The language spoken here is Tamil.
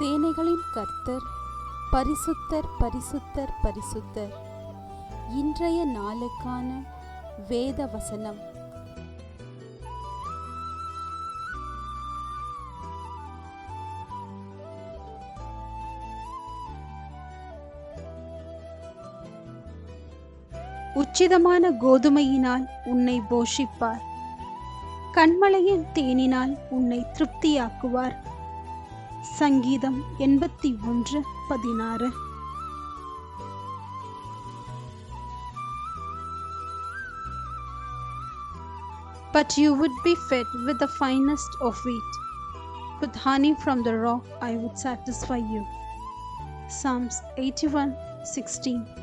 சேனைகளின் கர்த்தர் பரிசுத்தர் பரிசுத்தர் பரிசுத்தர். இன்றைய நாளுக்கான வேத வசனம். உச்சிதமான கோதுமையினால் உன்னை போஷிப்பார். கண்மலையின் தேனினால் உன்னை திருப்தியாக்குவார். சங்கீதம் எண்பத்தி ஒன்று பதினாறு But you would be fed with the finest of wheat. With honey from the rock, I would satisfy you. Psalms 81 16.